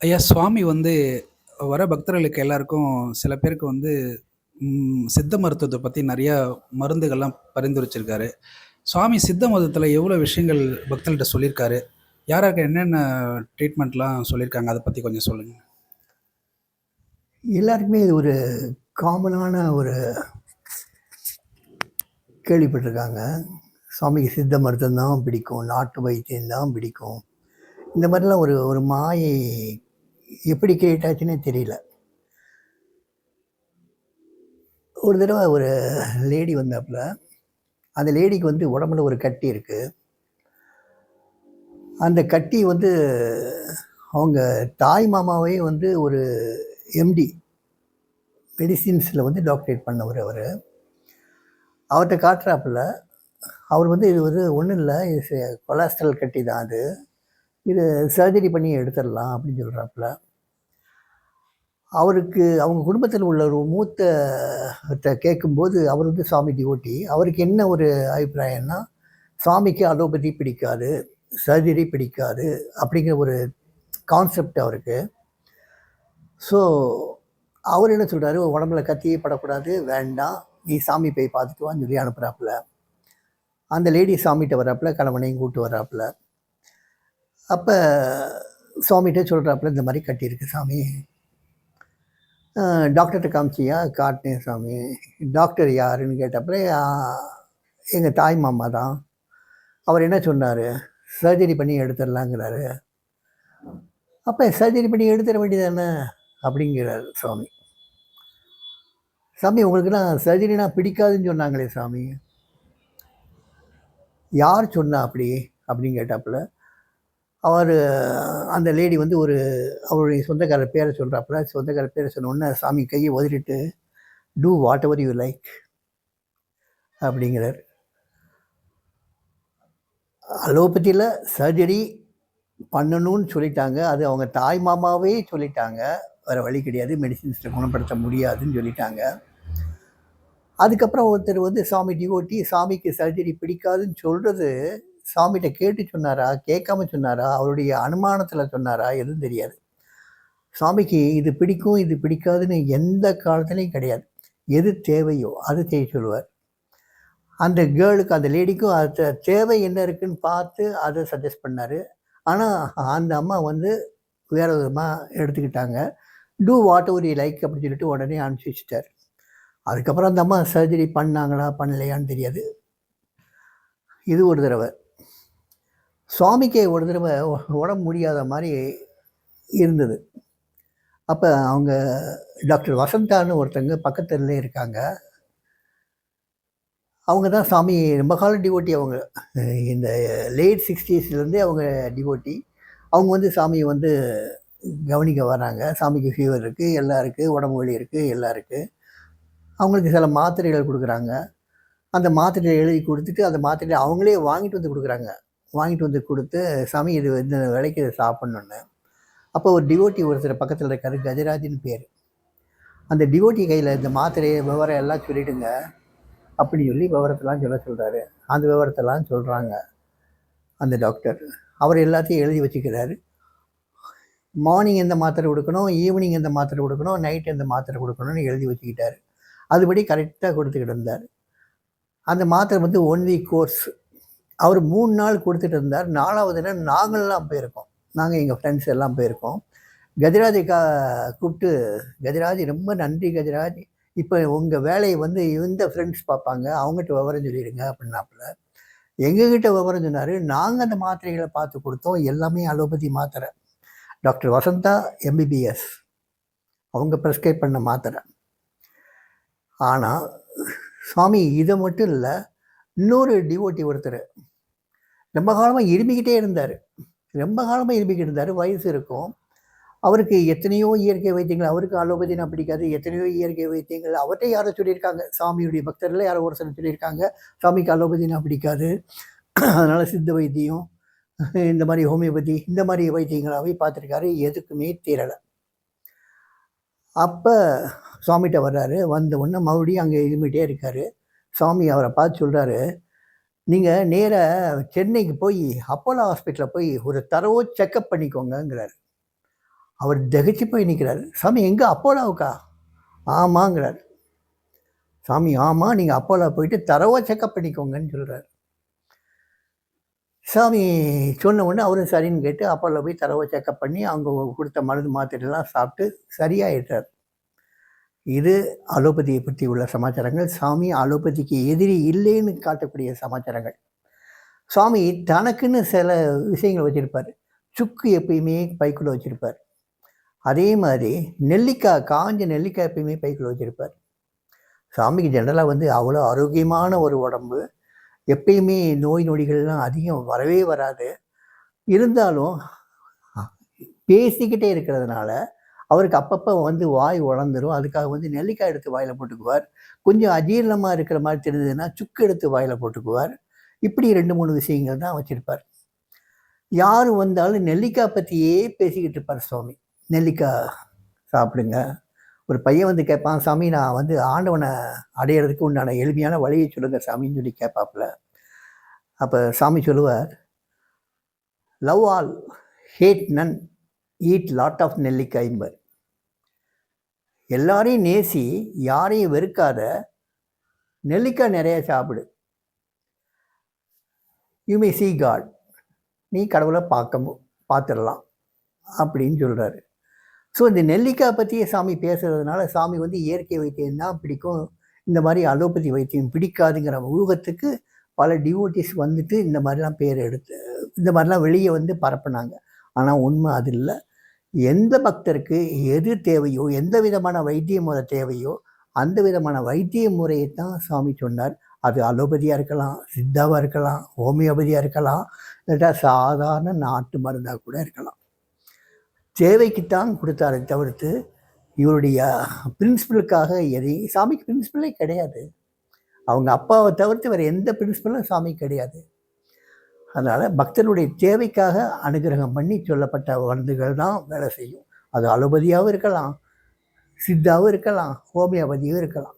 ஐயா சுவாமி வந்து வர பக்தர்களுக்கு எல்லாருக்கும் சில பேருக்கு வந்து ம், சித்த மருத்துவத்தை பற்றி நிறையா மருந்துகள்லாம் பரிந்துரைச்சிருக்காரு. சுவாமி சித்த மருத்துவத்தில் எவ்வளோ விஷயங்கள் பக்தர்கள்ட்ட சொல்லியிருக்காரு யாராருக்கு என்னென்ன ட்ரீட்மெண்ட்லாம் சொல்லியிருக்காங்க அதை பற்றி கொஞ்சம் சொல்லுங்கள் எல்லாருக்குமே இது ஒரு காமனான ஒரு கேள்விப்பட்டிருக்காங்க. சுவாமிக்கு சித்த மருத்துவம் தான் பிடிக்கும் நாட்டு வைத்தியம் தான் பிடிக்கும். இந்த மாதிரிலாம் ஒரு ஒரு மாயை எப்படி கிரியேட் ஆச்சுன்னே தெரியல. ஒரு தடவை ஒரு லேடி வந்தாப்புல அந்த லேடிக்கு வந்து உடம்புல ஒரு கட்டி இருக்குது அந்த கட்டி வந்து அவங்க தாய் மாமாவே வந்து ஒரு எம்டி மெடிசின்ஸில் வந்து டாக்டரேட் பண்ணவர் அவர். அவர்கிட்ட காட்டுறாப்புல அவர் வந்து இது வந்து ஒன்றும் இல்லை இது கொலாஸ்ட்ரால் கட்டி தான் அது. இது சர்ஜரி பண்ணி எடுத்துடலாம் அப்படின்னு சொல்கிறாப்புல அவருக்கு அவங்க குடும்பத்தில் உள்ள ஒரு மூத்த கேட்கும்போது அவர் வந்து சாமி டிவோட்டி அவருக்கு என்ன ஒரு அபிப்பிராயம்னா சாமிக்கு அலோபதி பிடிக்காது சர்ஜரி பிடிக்காது அப்படிங்கிற ஒரு கான்செப்ட் அவருக்கு. ஸோ அவர் என்ன சொல்கிறாரு உடம்புல கத்தியே படக்கூடாது வேண்டாம். நீ சாமி போய் பார்த்துக்குவான்னு சொல்லி அனுப்புகிறாப்புல அந்த லேடி சாமிகிட்ட வர்றாப்புல கணவனையும் கூப்பிட்டு வர்றாப்புல. அப்போ சுவாமிகிட்ட சொல்கிறாப்புல இந்த மாதிரி கட்டியிருக்கு சாமி. டாக்டர்கிட்ட காமிச்சியா? காட்டினேன் சாமி. டாக்டர் யாருன்னு கேட்டப்பல எங்கள் தாய் மாமா தான். அவர் என்ன சொன்னார்? சர்ஜரி பண்ணி எடுத்துடலாங்கிறாரு. அப்போ சர்ஜரி பண்ணி எடுத்துட வேண்டியதானே? அப்படிங்கிறார் சுவாமி சாமி உங்களுக்குலாம் சர்ஜரினா பிடிக்காதுன்னு சொன்னாங்களே சாமி. யார் சொன்னா அப்படி அப்படின்னு கேட்டாப்புல அவர் அந்த லேடி வந்து ஒரு அவருடைய சொந்தக்காரர் பேரை சொல்கிறாப்புல சொந்தக்காரர் பேரை சொன்னோடனே சாமி கையை உதறிட்டு do whatever you like அப்படிங்கிறார். அலோபதியில் சர்ஜரி பண்ணணும்னு சொல்லிட்டாங்க. அது அவங்க தாய் மாமாவே சொல்லிட்டாங்க. வேறு வழி கிடையாது. மெடிசின்ஸில் குணப்படுத்த முடியாதுன்னு சொல்லிட்டாங்க. அதுக்கப்புறம் ஒருத்தர் வந்து சாமி டிவோட்டி சாமிக்கு சர்ஜரி பிடிக்காதுன்னு சொல்கிறது சாமிகிட்ட கேட்டு சொன்னாரா? கேட்காம சொன்னாரா? அவருடைய அனுமானத்தில் சொன்னாரா? எதுவும் தெரியாது. சாமிக்கு இது பிடிக்கும் இது பிடிக்காதுன்னு எந்த காலத்துலேயும் கிடையாது. எது தேவையோ அது செய்ய சொல்லுவார். அந்த கேர்ளுக்கு அந்த லேடிக்கும் அது தேவை என்ன இருக்குன்னு பார்த்து அதை சஜஸ்ட் பண்ணார். ஆனால் அந்த அம்மா வந்து வேறு விதமாக எடுத்துக்கிட்டாங்க. டூ வாட் ஒரு லைக் அப்படின்னு சொல்லிட்டு உடனே அனுப்பிச்சி வச்சுட்டார். அதுக்கப்புறம் அந்த அம்மா சர்ஜரி பண்ணாங்களா பண்ணலையான்னு தெரியாது. இது ஒரு தடவை. சுவாமிக்கே ஒரு தடவை உடம்பு முடியாத மாதிரி இருந்தது. அப்போ அவங்க டாக்டர் வசந்தான்னு ஒருத்தங்க பக்கத்துல இருக்காங்க. அவங்க தான் சாமி ரொம்ப காலம் டிவோட்டி அவங்க. இந்த லேட் சிக்ஸ்டீஸ்லேருந்தே அவங்க டிவோட்டி. அவங்க வந்து சாமியை வந்து கவனிக்க வராங்க. சாமிக்கு ஃபீவர் இருக்குது எல்லாம் இருக்குது உடம்பு வலி இருக்குது எல்லாம் இருக்குது அவங்களுக்கு சில மாத்திரைகள் கொடுக்குறாங்க. அந்த மாத்திரையை எழுதி கொடுத்துட்டு அந்த மாத்திரையை அவங்களே வாங்கிட்டு வந்து கொடுக்குறாங்க. வாங்கிட்டு வந்து கொடுத்து சாமி இது இந்த விலைக்கு இதை சாப்பிட்ணுன்னு அப்போ ஒரு டிவோட்டி ஒருத்தர் பக்கத்தில் இருக்கார் கஜராஜின்னு பேர். அந்த டிவோட்டி கையில் இந்த மாத்திரையை விவரம் எல்லாம் சொல்லிவிடுங்க அப்படின்னு சொல்லி விவரத்தெல்லாம் சொல்ல சொல்கிறாரு அந்த விவரத்தெல்லாம் சொல்கிறாங்க அந்த டாக்டர் அவர் எல்லாத்தையும் எழுதி வச்சுக்கிறாரு. மார்னிங் எந்த மாத்திரை கொடுக்கணும் ஈவினிங் எந்த மாத்திரை கொடுக்கணும் நைட் எந்த மாத்திரை கொடுக்கணும்னு எழுதி வச்சுக்கிட்டாரு. அதுபடி கரெக்டாக கொடுத்துக்கிட்டு இருந்தார். அந்த மாத்திரை வந்து ஒன் வீக் கோர்ஸ் அவர் மூணு நாள் கொடுத்துட்டு இருந்தார். நாலாவது நாள் நாங்கள்லாம் போயிருக்கோம். நாங்கள் எங்கள் ஃப்ரெண்ட்ஸ் எல்லாம் போயிருக்கோம். கஜராஜை கா கூப்பிட்டு கஜராஜ் ரொம்ப நன்றி கஜராஜ். இப்போ உங்கள் வேலையை வந்து இந்த ஃப்ரெண்ட்ஸ் பார்ப்பாங்க. அவங்ககிட்ட விவரம் சொல்லிடுங்க அப்படின்னாப்புல. எங்ககிட்ட விவரம் சொன்னார். நாங்கள் அந்த மாத்திரைகளை பார்த்து கொடுத்தோம். எல்லாமே அலோபதி மாத்திரை. டாக்டர் வசந்தா எம்பிபிஎஸ் அவங்க ப்ரெஸ்கிரைப் பண்ண மாத்திரை. ஆனால் சுவாமி இதை மட்டும் இல்லை இன்னொரு டிவோட்டி ஒருத்தர். ரொம்ப காலமாக இருமிக்கிட்டே இருந்தார். ரொம்ப காலமாக இருமிக்கிட்டு இருந்தார். வயசு இருக்கும். அவருக்கு எத்தனையோ இயற்கை வைத்தியங்கள் அவருக்கு அலோபதினா பிடிக்காது. எத்தனையோ இயற்கை வைத்தியங்கள் அவர்கிட்ட யாரோ சொல்லியிருக்காங்க. சாமியுடைய பக்தரில் யாரோ ஒரு சிலர் சொல்லியிருக்காங்க. சாமிக்கு அலோபதினா பிடிக்காது. அதனால் சித்த வைத்தியம் இந்த மாதிரி ஹோமியோபதி இந்த மாதிரி வைத்தியங்களாகவே பார்த்துருக்காரு. எதுக்குமே தீரலை அப்போ சுவாமிகிட்ட வர்றாரு. வந்த உடனே மறுபடியும் அங்கே இருமிட்டே இருக்கார். சுவாமி அவரை பார்த்து சொல்கிறாரு நீங்கள் நேராக சென்னைக்கு போய் அப்போலோ ஹாஸ்பிட்டலில் போய் ஒரு தரவோ செக்கப் பண்ணிக்கோங்கங்கிறார். அவர் தகச்சு போய் நிற்கிறாரு சாமி எங்கே அப்போலாவுக்கா ஆமாங்கிறார். சாமி ஆமாம் நீங்கள் அப்போலா போயிட்டு தரவோ செக்கப் பண்ணிக்கோங்கன்னு சொல்கிறார் சாமி சொன்ன உடனே அவரும் சரின்னு கேட்டு அப்போலோ போய் தரவோ செக்கப் பண்ணி அவங்க கொடுத்த மருந்து மாத்திரைலாம் சாப்பிட்டு சரியாயிட்டார் இது அலோபதியை பற்றி உள்ள சமாச்சாரங்கள். சாமி அலோபதிக்கு எதிரி இல்லைன்னு காட்டக்கூடிய சமாச்சாரங்கள். சுவாமி தனக்குன்னு சில விஷயங்கள் வச்சுருப்பார். சுக்கு எப்பயுமே பைக்குள்ளே வச்சுருப்பார். அதே மாதிரி நெல்லிக்காய் காஞ்ச நெல்லிக்காய் எப்பயுமே பைக்குள்ளே வச்சுருப்பார். சாமிக்கு ஜென்ரலாக வந்து அவ்வளோ ஆரோக்கியமான ஒரு உடம்பு. எப்பயுமே நோய் நொடிகள்லாம் அதிகம் வரவே வராது. இருந்தாலும் பேசிக்கிட்டே இருக்கிறதுனால அவருக்கு அப்பப்போ வந்து வாய் உழந்துரும் அதுக்காக வந்து நெல்லிக்காய் எடுத்து வாயில் போட்டுக்குவார். கொஞ்சம் அஜீரணமாக இருக்கிற மாதிரி தெரிஞ்சதுன்னா சுக்கு எடுத்து வாயில் போட்டுக்குவார். இப்படி ரெண்டு மூணு விஷயங்கள் தான் வச்சுருப்பார். யார் வந்தாலும் நெல்லிக்காய் பற்றியே பேசிக்கிட்டு இருப்பார் சுவாமி. நெல்லிக்காய் சாப்பிடுங்க. ஒரு பையன் வந்து கேட்பான் சாமி நான் வந்து ஆண்டவனை அடையிறதுக்கு உண்டான எளிமையான வழியை சொல்லுங்க சாமின்னு சொல்லி கேட்பாப்புல. அப்போ சாமி சொல்லுவார் love all hate none eat lot of நெல்லிக்காய்ம்பர் எல்லாரையும் நேசி யாரையும் வெறுக்காத நெல்லிக்காய் நிறையா சாப்பிடு. யூ மே சி காட் நீ கடவுளை பார்க்க மு- பார்த்துடலாம் அப்படின்னு சொல்கிறாரு ஸோ இந்த நெல்லிக்காய் பற்றியே சாமி பேசுகிறதுனால சாமி வந்து இயற்கை வைத்தியம் தான் பிடிக்கும். இந்த மாதிரி அலோபதி வைத்தியம் பிடிக்காதுங்கிற ஊகத்துக்கு பல டிவோட்டிஸ் வந்துட்டு இந்த மாதிரிலாம் பேர் எடுத்து இந்த மாதிரிலாம் வெளியே வந்து பரப்புனாங்க. ஆனால் உண்மை அது இல்லை. எந்த பக்தருக்கு எது தேவையோ எந்த விதமான வைத்திய முறை தேவையோ அந்த விதமான வைத்திய முறையை தான் சாமி சொன்னார். அது அலோபதியாக இருக்கலாம் சித்தாவாக இருக்கலாம் ஹோமியோபதியாக இருக்கலாம் இல்லாட்டா சாதாரண நாட்டு மருந்தாக கூட இருக்கலாம். தேவைக்குத்தான் கொடுத்தாரு தவிர்த்து இவருடைய பிரின்சிபலுக்காக எதையும் சாமிக்கு பிரின்சிபலே கிடையாது. அவங்க அப்பாவை தவிர்த்து வேறு எந்த பிரின்சிபலும் சாமி கிடையாது. அதனால் பக்தனுடைய தேவைக்காக அனுகிரகம் பண்ணி சொல்லப்பட்ட மருந்துகள் தான் வேலை செய்யும். அது அலோபதியாகவும் இருக்கலாம் சித்தாவும் இருக்கலாம் ஹோமியோபதியும் இருக்கலாம்.